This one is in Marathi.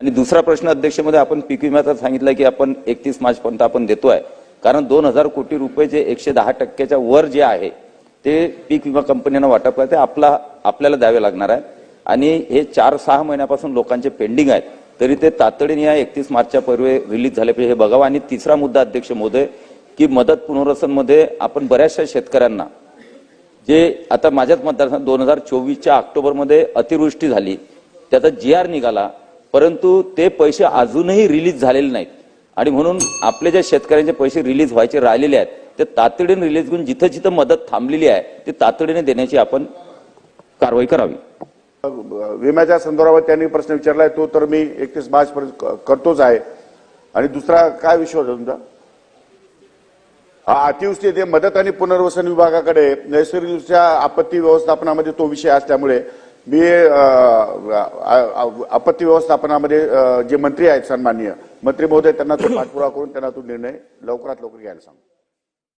आणि दुसरा प्रश्न अध्यक्षमध्ये आपण पीक विम्याचा सांगितलं की आपण एकतीस मार्चपर्यंत आपण देतोय. कारण दोन हजार कोटी रुपये जे एकशे दहा टक्क्याच्या वर जे आहे ते पीक विमा कंपन्यांना वाटप आहे ते आपला आपल्याला द्यावे लागणार आहे. आणि हे चार सहा महिन्यापासून लोकांचे पेंडिंग आहेत तरी ते तातडीने या एकतीस मार्चच्या पूर्वी रिलीज झाले पाहिजे हे बघावं. आणि तिसरा मुद्दा अध्यक्ष मोदय की मदत पुनर्वसनमध्ये आपण बऱ्याचशा शेतकऱ्यांना जे आता माझ्याच मतदारसंघात दोन हजार चोवीसच्या ऑक्टोबरमध्ये अतिवृष्टी झाली त्याचा जी आर निघाला परंतु ते पैसे अजूनही रिलीज झालेले नाहीत. आणि म्हणून आपले ज्या शेतकऱ्यांचे पैसे रिलीज व्हायचे राहिलेले आहेत ते तातडीने रिलीज करून जिथं जिथं मदत थांबलेली आहे ते तातडीने देण्याची आपण कारवाई करावी. विम्याच्या संदर्भात त्यांनी प्रश्न विचारलाय तो तर मी एकतीस मार्च पर्यंत करतोच आहे. आणि दुसरा काय विषय होता तुमचा? हा अतिवृष्टी ते मदत आणि पुनर्वसन विभागाकडे नैसर्गिकदृष्ट्या आपत्ती व्यवस्थापनामध्ये तो विषय असल्यामुळे मी आपत्ती व्यवस्थापनामध्ये जे मंत्री आहेत सन्माननीय मंत्री महोदय त्यांना तो पाठपुरावा करून त्यांना तो निर्णय लवकरात लवकर घ्यायला सांगतो.